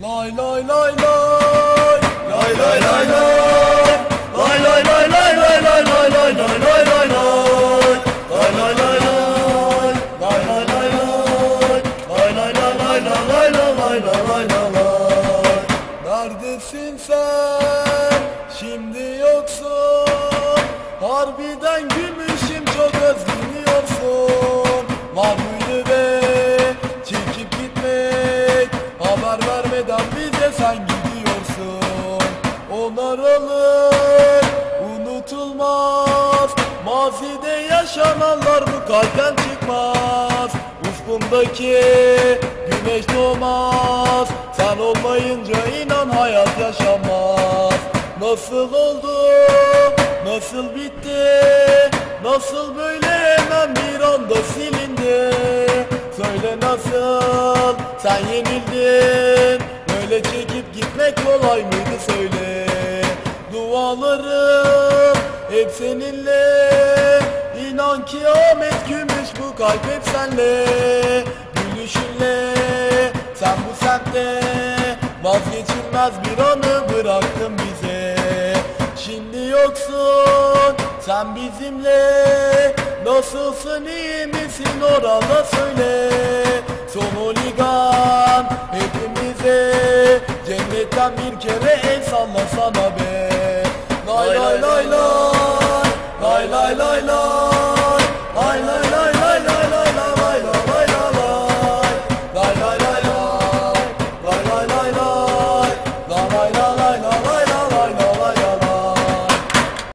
Lay lay lay lay Lay lay lay lay Lay lay lay lay lay lay lay lay lay lay lay Neredesin sen? Şimdi yoksun Harbiden gümüşüm çok özleniyorsun Mazide yaşananlar bu kalpten çıkmaz. Ufkumdaki güneş doğmaz. Sen olmayınca inan hayat yaşanmaz. Nasıl oldu, nasıl bitti? Nasıl böyle hemen bir anda silindi? Söyle nasıl? Sen yenildin. Böyle çekip gitmek kolay mıydı söyle? Dualarım hep seninle İnan ki Ahmet Gümüş bu kalp hep senle. Gülüşünle sen bu semtte Vazgeçilmez bir anı bıraktın bize. Şimdi yoksun sen bizimle. Nasılsın iyi misin orada söyle. Son oligan hepimize. Cennetten bir kere el sallasana be. Lay lay lay lay Lay lay lay lay